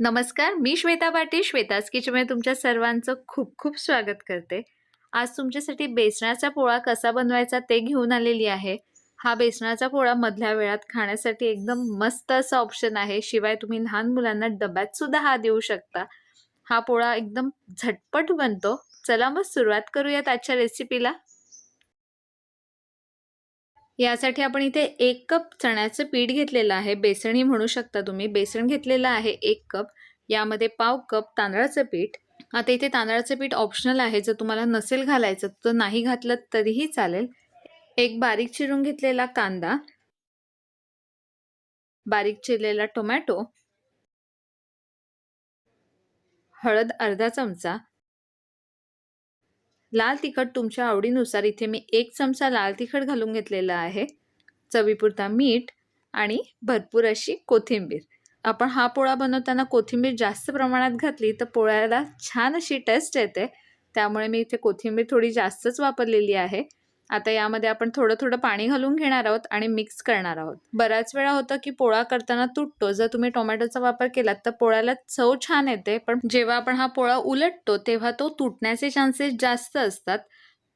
नमस्कार मी श्वेता पाटील श्वेताज किचनमध्ये तुमच्या सर्वांचं खूप खूप स्वागत करते. आज तुमच्यासाठी बेसनाचा पोळा कसा बनवायचा ते घेऊन आलेली आहे. हा बेसनाचा पोळा मधल्या वेळात खाण्यासाठी एकदम मस्त असा ऑप्शन आहे. शिवाय तुम्ही लहान मुलांना डब्यात सुद्धा हा देऊ शकता. हा पोळा एकदम झटपट बनतो. चला मग सुरुवात करूयात आजच्या रेसिपीला यासाठी आपण इथे एक कप चण्याचं पीठ घेतलेलं आहे. बेसणी म्हणू शकता तुम्ही. बेसण घेतलेलं आहे एक कप. यामध्ये पाव कप तांदळाचं पीठ. आता इथे तांदळाचं पीठ ऑप्शनल आहे. जर तुम्हाला नसेल घालायचं तर नाही घातलं तरीही चालेल. एक बारीक चिरून घेतलेला कांदा. बारीक चिरलेला टोमॅटो. हळद अर्धा चमचा. लाल तिखट तुमच्या आवडीनुसार इथे मी एक चमचा लाल तिखट घालून घेतलेला आहे. चवीपुरता मीठ आणि भरपूर अशी कोथिंबीर. आपण हा पोळा बनवताना कोथिंबीर जास्त प्रमाणात घातली तर पोळ्याला छान अशी टेस्ट येते. त्यामुळे मी इथे कोथिंबीर थोडी जास्तच वापरलेली आहे. आता यामध्ये आपण थोडं थोडं पाणी घालून घेणार आहोत आणि मिक्स करणार आहोत. बऱ्याच वेळा होतं की पोळा करताना तुटतो. जर तुम्ही टोमॅटोचा वापर केलात तर पोळ्याला चव छान येते. पण जेव्हा आपण हा पोळा उलटतो तेव्हा तो तुटण्याचे चान्सेस जास्त असतात.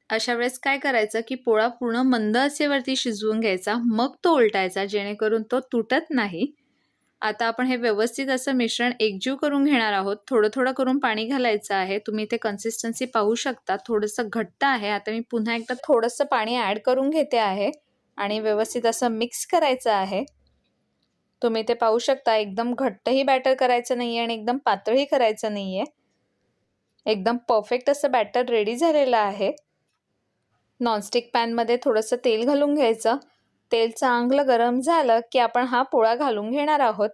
अशा वेळेस काय करायचं की पोळा पूर्ण मंद असेवरती शिजवून घ्यायचा. मग तो उलटायचा जेणेकरून तो तुटत नाही. आता आपण हे व्यवस्थित असं मिश्रण एकजीव करून घेणार आहोत. थोडं थोडं करून पाणी घालायचं आहे. तुम्ही इथे कन्सिस्टन्सी पाहू शकता. थोडंसं घट्ट आहे. आता मी पुन्हा एकदा थोडंसं पाणी ॲड करून घेते आहे. आणि व्यवस्थित असं मिक्स करायचं आहे. तुम्ही ते पाहू शकता एकदम घट्टही बॅटर करायचं नाही आहे आणि एकदम पातळही करायचं नाही आहे एकदम परफेक्ट असं बॅटर रेडी झालेलं आहे. नॉनस्टिक पॅनमध्ये थोडंसं तेल घालून घ्यायचं. तेल चांगलं गरम झालं की आपण हा पोळा घालून घेणार आहोत.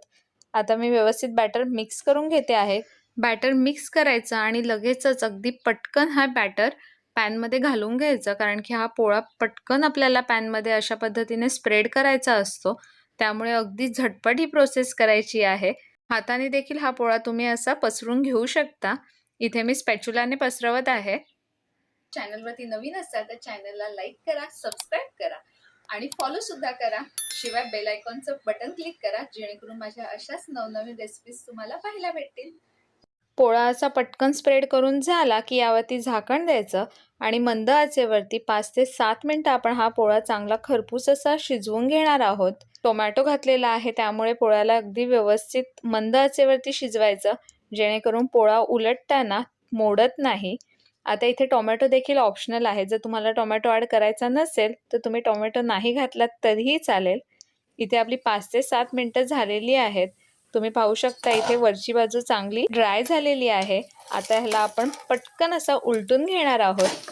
आता मी व्यवस्थित बॅटर मिक्स करून घेते आहे. बॅटर मिक्स करायचं आणि लगेचच अगदी पटकन हा बॅटर पॅनमध्ये घालून घ्यायचं कारण की हा पोळा पटकन आपल्याला पॅनमध्ये अशा पद्धतीने स्प्रेड करायचा असतो. त्यामुळे अगदी झटपट ही प्रोसेस करायची आहे. हाताने देखील हा पोळा तुम्ही असा पसरून घेऊ शकता. इथे मी स्पॅच्युलाने पसरवत आहे. चॅनलवरती नवीन असाल तर चॅनलला लाईक करा सबस्क्राईब करा. आणि फॉलो सुद्धा करा. शिवाय बेल आयकॉनचं बटन क्लिक करा जेणेकरून माझ्या अशाच नवनवीन रेसिपीज तुम्हाला पाहायला भेटतील. पोळा असा पटकन स्प्रेड करून झाला की यावरती झाकण द्यायचं आणि मंद आचेवरती पाच ते सात मिनटं आपण हा पोळा चांगला खरपूस असा शिजवून घेणार आहोत. टोमॅटो घातलेला आहे त्यामुळे पोळ्याला अगदी व्यवस्थित मंद आचेवरती शिजवायचं जेणेकरून पोळा उलटताना मोडत नाही. आता इथे टोमॅटो देखील ऑप्शनल आहे. जर तुम्हाला टोमॅटो ॲड करायचा नसेल तर तुम्ही टोमॅटो नाही घातलात तरीही चालेल. इथे आपली पाच ते सात मिनटं झालेली आहेत. तुम्ही पाहू शकता इथे वरची बाजू चांगली ड्राय झालेली आहे. आता ह्याला आपण पटकन असा उलटून घेणार आहोत.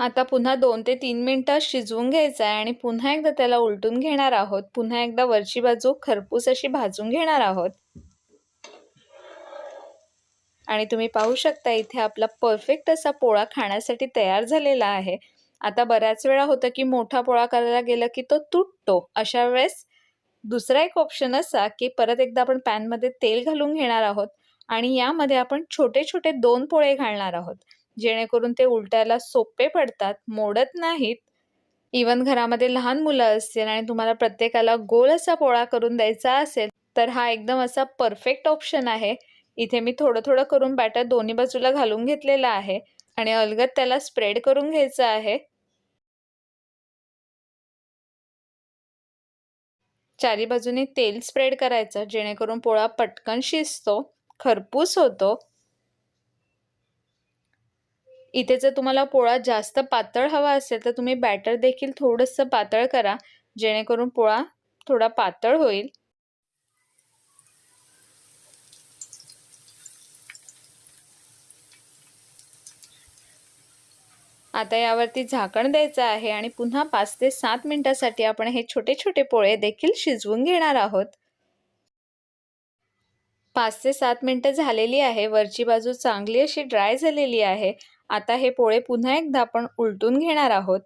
आता पुन्हा दोन ते तीन मिनटं शिजवून घ्यायचं आहे आणि पुन्हा एकदा त्याला उलटून घेणार आहोत. पुन्हा एकदा वरची बाजू खरपूस अशी भाजून घेणार आहोत. आणि तुम्ही पाहू शकता इथे आपला परफेक्ट असा पोळा खाण्यासाठी तयार झालेला आहे. आता बऱ्याच वेळा होतं की मोठा पोळा करायला गेलं की तो तुटतो. अशा वेळेस दुसरा एक ऑप्शन असा की परत एकदा आपण पॅनमध्ये तेल घालून घेणार आहोत. आणि यामध्ये आपण छोटे छोटे दोन पोळे घालणार आहोत. जेणेकरून ते उलटायला सोपे पडतात मोडत नाहीत. इवन घरामध्ये लहान मुलं असतील आणि तुम्हाला प्रत्येकाला गोल असा पोळा करून द्यायचा असेल तर हा एकदम असा परफेक्ट ऑप्शन आहे. इथे मी थोडं थोडं करून बॅटर दोन्ही बाजूला घालून घेतलेलं आहे आणि अलगत त्याला स्प्रेड करून घ्यायचं आहे. चारी बाजूने तेल स्प्रेड करायचं जेणेकरून पोळा पटकन शिजतो खरपूस होतो. इथे जर तुम्हाला पोळा जास्त पातळ हवा असेल तर तुम्ही बॅटर देखील थोडंसं पातळ करा जेणेकरून पोळा थोडा पातळ होईल. आता यावरती झाकण द्यायचं आहे आणि पुन्हा पाच ते सात मिनिटासाठी आपण हे छोटे छोटे पोळे देखील शिजवून घेणार आहोत. पाच ते सात मिनटं झालेली आहे वरची बाजू चांगली अशी ड्राय झालेली आहे. आता हे पोळे पुन्हा एकदा आपण उलटून घेणार आहोत.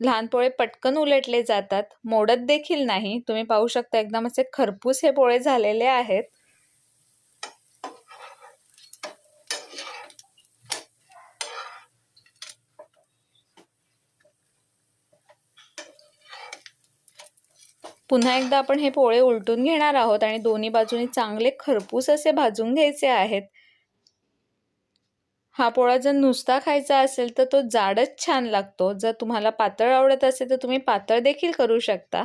लहान पोळे पटकन उलटले जातात. मोडत देखील नाही. तुम्ही पाहू शकता एकदम असे खरपूस हे पोळे झालेले आहेत. पुन्हा एकदा आपण हे पोळे उलटून घेणार आहोत आणि दोन्ही बाजूनी चांगले खरपूस असे भाजून घ्यायचे आहेत. हा पोळा जर नुसता खायचा असेल तर तो जाडच छान लागतो. जर तुम्हाला पातळ आवडत असेल तर तुम्ही पातळ देखील करू शकता.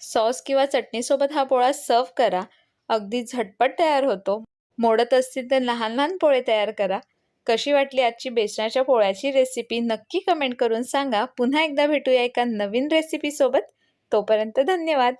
सॉस किंवा चटणीसोबत हा पोळा सर्व करा. अगदी झटपट तयार होतो. मोडत असतील तर लहान लहान पोळे तयार करा. कशी वाटली आजची बेसनाच्या पोळ्याची रेसिपी नक्की कमेंट करून सांगा. पुन्हा एकदा भेटूया एका नवीन रेसिपीसोबत तोपर्यंत धन्यवाद.